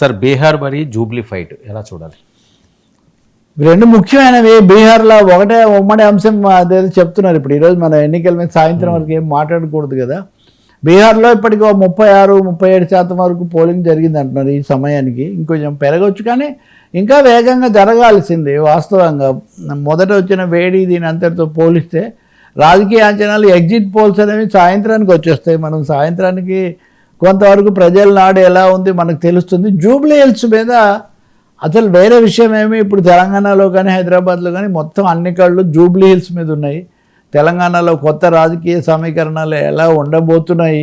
Sir Bihar మరి Jubilee fight ఎలా చూడాలి? రెండు ముఖ్యమైనవి బీహార్లో ఒకటే ఉమ్మడి అంశం అదేదో చెప్తున్నారు ఇప్పుడు. ఈరోజు మన ఎన్నికల మీద సాయంత్రం వరకు ఏం మాట్లాడకూడదు కదా. బీహార్లో ఇప్పటికి ఓ ముప్పై ఆరు ముప్పై ఏడు శాతం వరకు పోలింగ్ జరిగింది అంటున్నారు ఈ సమయానికి. ఇంకొంచెం పెరగవచ్చు కానీ ఇంకా వేగంగా జరగాల్సింది వాస్తవంగా. మొదట వచ్చిన వేడి దీని అంతటితో పోలిస్తే రాజకీయ అంచనాలు ఎగ్జిట్ పోల్స్ అనేవి సాయంత్రానికి వచ్చేస్తాయి. మనం సాయంత్రానికి కొంతవరకు ప్రజల నాడు ఎలా ఉంది మనకు తెలుస్తుంది. జూబ్లీ హిల్స్ మీద అసలు వేరే విషయం ఏమి? ఇప్పుడు తెలంగాణలో కానీ హైదరాబాద్లో కానీ మొత్తం అన్ని కళ్ళు జూబ్లీ హిల్స్ మీద ఉన్నాయి. తెలంగాణలో కొత్త రాజకీయ సమీకరణాలు ఎలా ఉండబోతున్నాయి?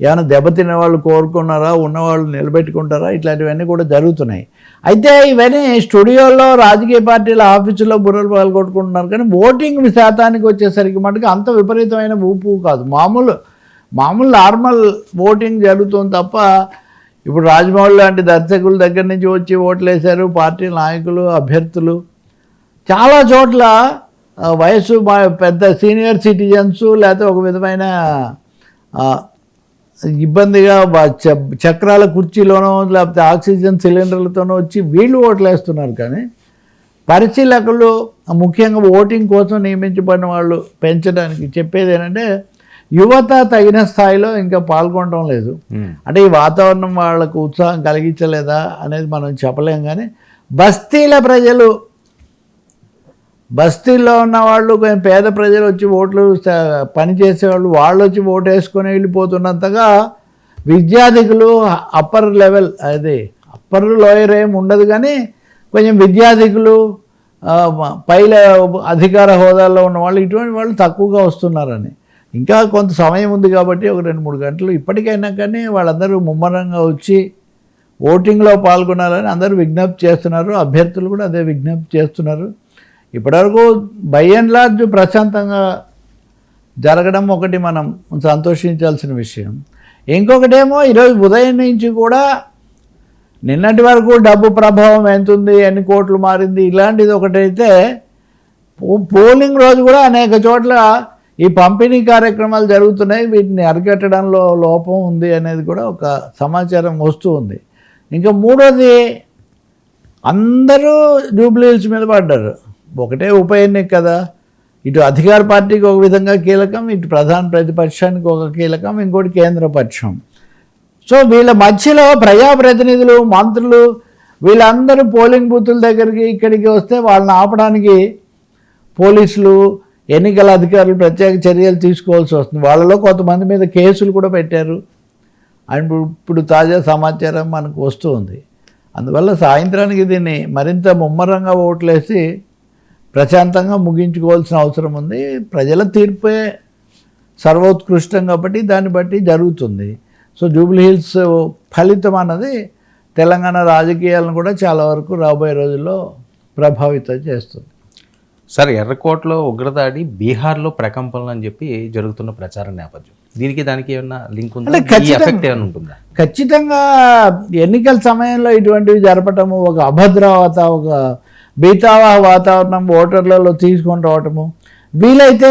ఏమైనా దెబ్బతిన్న వాళ్ళు కోరుకున్నారా? ఉన్నవాళ్ళు నిలబెట్టుకుంటారా? ఇట్లాంటివన్నీ కూడా జరుగుతున్నాయి. అయితే ఇవన్నీ స్టూడియోలో రాజకీయ పార్టీల ఆఫీసులో బుర్రలు పాల్గొట్టుకుంటున్నారు కానీ ఓటింగ్ శాతానికి వచ్చేసరికి మటుకు అంత విపరీతమైన ఊపు కాదు. మామూలు మామూలు నార్మల్ ఓటింగ్ జరుగుతుంది తప్ప ఇప్పుడు రాజమౌళి లాంటి దర్శకుల దగ్గర నుంచి వచ్చి ఓట్లు వేశారు పార్టీ నాయకులు అభ్యర్థులు. చాలా చోట్ల వయసు మా- పెద్ద సీనియర్ సిటిజన్స్ లేకపోతే ఒక విధమైన ఇబ్బందిగా చ- చక్రాల కుర్చీలోనో లేకపోతే ఆక్సిజన్ సిలిండర్లతోనో వచ్చి వీళ్ళు ఓట్లు వేస్తున్నారు కానీ పరిశీలకులు ముఖ్యంగా ఓటింగ్ కోసం నియమించబడిన వాళ్ళు పెంచడానికి చెప్పేది ఏంటంటే యువత తగిన స్థాయిలో ఇంకా పాల్గొనడం లేదు మ్మ్. అంటే ఈ వాతావరణం వాళ్ళకు ఉత్సాహం కలిగించలేదా అనేది మనం చెప్పలేం కానీ బస్తీల ప్రజలు బస్తీల్లో ఉన్న వాళ్ళు కొంచెం పేద ప్రజలు వచ్చి ఓట్లు స- పని చేసేవాళ్ళు వాళ్ళు వచ్చి ఓటు వేసుకొని వెళ్ళిపోతున్నంతగా విద్యార్థికులు అప్పర్ లెవెల్ అది అప్పర్ లోయర్ ఏం ఉండదు కానీ కొంచెం విద్యార్థికులు ఆ, పై లె- అధికార హోదాలో ఉన్న వాళ్ళు ఇటువంటి వాళ్ళు తక్కువగా వస్తున్నారని ఇంకా కొంత సమయం ఉంది కాబట్టి ఒక రెండు మూడు గంటలు ఇప్పటికైనా కానీ వాళ్ళందరూ ముమ్మరంగా వచ్చి ఓటింగ్లో పాల్గొనాలని అందరూ విజ్ఞప్తి చేస్తున్నారు. అభ్యర్థులు కూడా అదే విజ్ఞప్తి చేస్తున్నారు. ఇప్పటివరకు బై అండ్ లార్జ్ ప్రశాంతంగా జరగడం ఒకటి మనం సంతోషించాల్సిన విషయం. ఇంకొకటేమో ఈరోజు ఉదయం నుంచి కూడా నిన్నటి వరకు డబ్బు ప్రభావం ఎంత ఉంది ఎన్ని కోట్లు మారింది ఇలాంటిది ఒకటైతే పో- పోలింగ్ రోజు కూడా అనేక చోట్ల ఈ పంపిణీ కార్యక్రమాలు జరుగుతున్నాయి వీటిని అరికట్టడంలో లోపం ఉంది అనేది కూడా ఒక సమాచారం వస్తూ ఉంది. ఇంకా మూడోది అందరూ జూబ్లీహిల్స్ మీద పడ్డారు. ఒకటే ఉప ఎన్నిక కదా. ఇటు అధికార పార్టీకి ఒక విధంగా కీలకం ఇటు ప్రధాన ప్రతిపక్షానికి ఒక కీలకం ఇంకోటి కేంద్ర పక్షం. సో వీళ్ళ మధ్యలో ప్రజాప్రతినిధులు మంత్రులు వీళ్ళందరూ పోలింగ్ బూతుల దగ్గరికి ఇక్కడికి వస్తే వాళ్ళని ఆపడానికి పోలీసులు ఎన్నికల అధికారులు ప్రత్యేక చర్యలు తీసుకోవాల్సి వస్తుంది. వాళ్ళలో కొంతమంది మీద కేసులు కూడా పెట్టారు. అండ్ ఇప్పుడు తాజా సమాచారం మనకు వస్తూ ఉంది. అందువల్ల సాయంత్రానికి దీన్ని మరింత ముమ్మరంగా ఓట్లేసి ప్రశాంతంగా ముగించుకోవాల్సిన అవసరం ఉంది. ప్రజల తీర్పే సర్వోత్కృష్టం కాబట్టి దాన్ని బట్టి జరుగుతుంది. సో జూబ్లీ హిల్స్ ఫలితం అన్నది తెలంగాణ రాజకీయాలను కూడా చాలా వరకు రాబోయే రోజుల్లో ప్రభావితం చేస్తుంది. సార్ ఎర్రకోటలో ఉగ్రదాడి బీహార్లో ప్రకంపనలు అని చెప్పి జరుగుతున్న ప్రచార నేపథ్యం. దీనికి దానికి ఏమన్నా లింక్ ఉందా? ఎఫెక్ట్ ఏమైనా ఉంటుందా? ఖచ్చితంగా ఎన్నికల సమయంలో ఇటువంటివి జరపటము ఒక అభద్రవత ఒక బీతావాహ వాతావరణం ఓటర్లలో తీసుకొని రావటము వీలైతే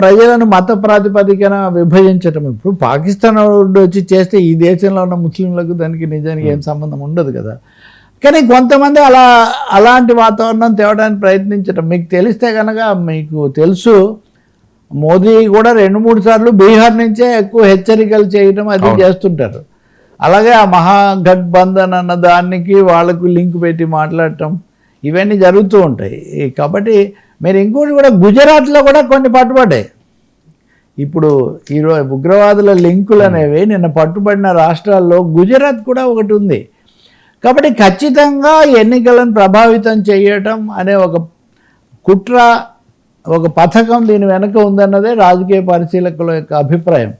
ప్రజలను మత ప్రాతిపదికన విభజించటం. ఇప్పుడు పాకిస్తాన్ వచ్చి చేస్తే ఈ దేశంలో ఉన్న ముస్లింలకు దానికి నిజానికి ఏం సంబంధం ఉండదు కదా. కానీ కొంతమంది అలా అలాంటి వాతావరణం తేవడానికి ప్రయత్నించటం. మీకు తెలిస్తే కనుక మీకు తెలుసు మోదీ కూడా రెండు మూడు సార్లు బీహార్ నుంచే ఎక్కువ హెచ్చరికలు చేయడం అది చేస్తుంటారు. అలాగే ఆ మహాగఠబంధన్ అన్న దానికి వాళ్ళకు లింక్ పెట్టి మాట్లాడటం ఇవన్నీ జరుగుతూ ఉంటాయి. కాబట్టి మీరు ఇంకోటి కూడా గుజరాత్లో కూడా కొన్ని పట్టుబడ్డాయి. ఇప్పుడు ఈరోజు ఉగ్రవాదుల లింకులు అనేవి నిన్న పట్టుబడిన రాష్ట్రాల్లో గుజరాత్ కూడా ఒకటి ఉంది. కాబట్టి ఖచ్చితంగా ఎన్నికలను ప్రభావితం చేయటం అనే ఒక కుట్ర ఒక పథకం దీని వెనక ఉందన్నదే రాజకీయ పరిశీలకుల యొక్క అభిప్రాయం.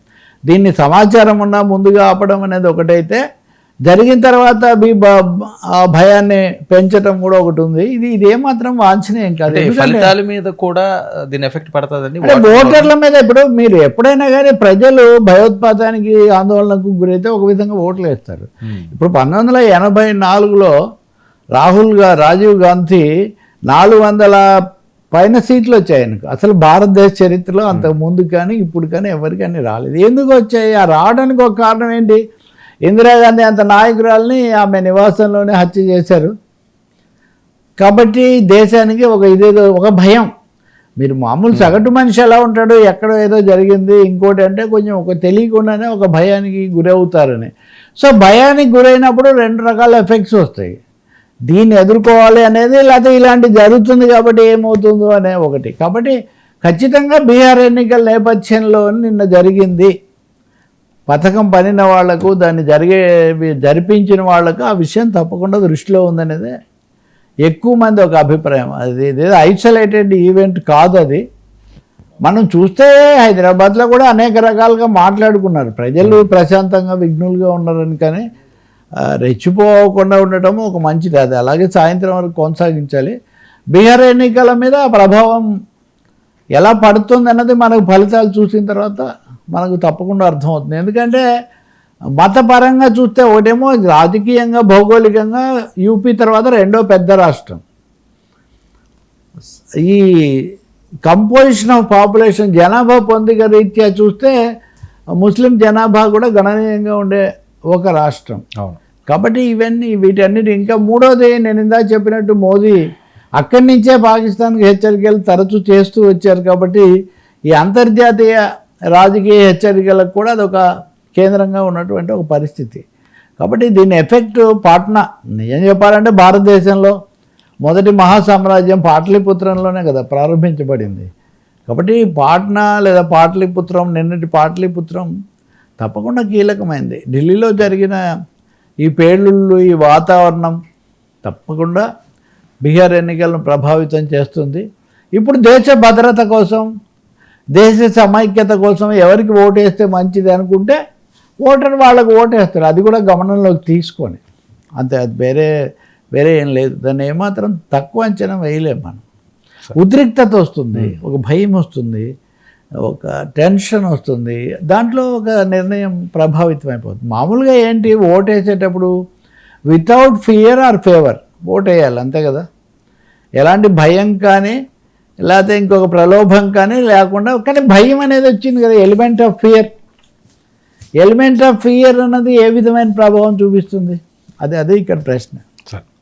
దీన్ని సమాచారం ఉన్నా ముందుగా ఆపడం అనేది ఒకటైతే జరిగిన తర్వాత మీ భయాన్ని పెంచడం కూడా ఒకటి ఉంది. ఇది ఇది ఏమాత్రం వాంఛనీయం కాదు. ఫలితాల మీద కూడా దీని ఎఫెక్ట్ పడుతుందండి. ఓటర్ల మీద ఇప్పుడు మీరు ఎప్పుడైనా కానీ ప్రజలు భయోత్పాతానికి ఆందోళనకు గురైతే ఒక విధంగా ఓట్లు వేస్తారు. ఇప్పుడు పంతొమ్మిది వందల ఎనభై నాలుగులో రాహుల్గా రాజీవ్ గాంధీ నాలుగు వందల పైన సీట్లు వచ్చాయి ఆయనకు. అసలు భారతదేశ చరిత్రలో అంత ముందు కానీ ఇప్పుడు కానీ ఎవరికైనా రాలేదు. ఎందుకు వచ్చాయి? ఆ రావడానికి ఒక కారణం ఏంటి? ఇందిరాగాంధీ అంత నాయకురాల్ని ఆమె నివాసంలోనే హత్య చేశారు. కాబట్టి దేశానికి ఒక ఇదేదో ఒక భయం. మీరు మామూలు సగటు మనిషి ఎలా ఉంటాడు ఎక్కడో ఏదో జరిగింది ఇంకోటి అంటే కొంచెం ఒక తెలియకుండానే ఒక భయానికి గురవుతారని. సో భయానికి గురైనప్పుడు రెండు రకాల ఎఫెక్ట్స్ వస్తాయి. దీన్ని ఎదుర్కోవాలి అనేది లేకపోతే ఇలాంటి జరుగుతుంది కాబట్టి ఏమవుతుందో అనే ఒకటి. కాబట్టి ఖచ్చితంగా బీహార్ ఎన్నికల నేపథ్యంలో నిన్న జరిగింది. పథకం పనిన వాళ్ళకు దాన్ని జరిగే జరిపించిన వాళ్ళకు ఆ విషయం తప్పకుండా దృష్టిలో ఉందనేది ఎక్కువ మంది ఒక అభిప్రాయం. అది ఇదేదో ఐసోలేటెడ్ ఈవెంట్ కాదు అది. మనం చూస్తే హైదరాబాద్లో కూడా అనేక రకాలుగా మాట్లాడుకున్నారు. ప్రజలు ప్రశాంతంగా విఘ్నులుగా ఉన్నారని కానీ రెచ్చిపోకుండా ఉండటం ఒక మంచిది అది అలాగే సాయంత్రం వరకు కొనసాగించాలి. బీహార్ ఎన్నికల మీద ఆ ప్రభావం ఎలా పడుతుంది అన్నది మనకు ఫలితాలు చూసిన తర్వాత మనకు తప్పకుండా అర్థమవుతుంది. ఎందుకంటే మతపరంగా చూస్తే ఒకటేమో రాజకీయంగా భౌగోళికంగా యూపీ తర్వాత రెండో పెద్ద రాష్ట్రం. ఈ కంపోజిషన్ ఆఫ్ పాపులేషన్ జనాభా పొందిక రీత్యా చూస్తే ముస్లిం జనాభా కూడా గణనీయంగా ఉండే ఒక రాష్ట్రం. అవును. కాబట్టి ఇవన్నీ వీటన్నిటి ఇంకా మూడోది నేను ఇందా చెప్పినట్టు మోదీ అక్కడి నుంచే పాకిస్తాన్కి హెచ్చరికలు తరచూ చేస్తూ వచ్చారు కాబట్టి ఈ అంతర్జాతీయ రాజకీయ హెచ్చరికలకు కూడా అదొక కేంద్రంగా ఉన్నటువంటి ఒక పరిస్థితి. కాబట్టి దీని ఎఫెక్ట్ పాట్నా నిజం చెప్పాలంటే భారతదేశంలో మొదటి మహాసామ్రాజ్యం పాటలీపుత్రంలోనే కదా ప్రారంభించబడింది. కాబట్టి పాట్నా లేదా పాటలీపుత్రం నిన్నటి పాటలీపుత్రం తప్పకుండా కీలకమైంది. ఢిల్లీలో జరిగిన ఈ పేలుళ్ళు ఈ వాతావరణం తప్పకుండా బీహార్ ఎన్నికలను ప్రభావితం చేస్తుంది. ఇప్పుడు దేశ భద్రత కోసం దేశ సమైక్యత కోసం ఎవరికి ఓటేస్తే మంచిది అనుకుంటే ఓటర్ వాళ్ళకు ఓటేస్తారు. అది కూడా గమనంలోకి తీసుకొని అంతే అది వేరే వేరే ఏం లేదు. దాన్ని ఏమాత్రం తక్కువ అంచనా వేయలేం మనం. ఉద్రిక్తత వస్తుంది ఒక భయం వస్తుంది ఒక టెన్షన్ వస్తుంది. దాంట్లో ఒక నిర్ణయం ప్రభావితం అయిపోతుంది మామూలుగా ఏంటి? ఓటేసేటప్పుడు వితౌట్ ఫియర్ ఆర్ ఫేవర్ ఓటేయాలి అంతే కదా? ఎలాంటి భయం కానీ లేకపోతే ఇంకొక ప్రలోభం కానీ లేకుండా కానీ భయం అనేది వచ్చింది కదా element of fear element of fear అన్నది ఏ విధమైన ప్రభావం చూపిస్తుంది? అది అదే ఇక్కడ ప్రశ్న.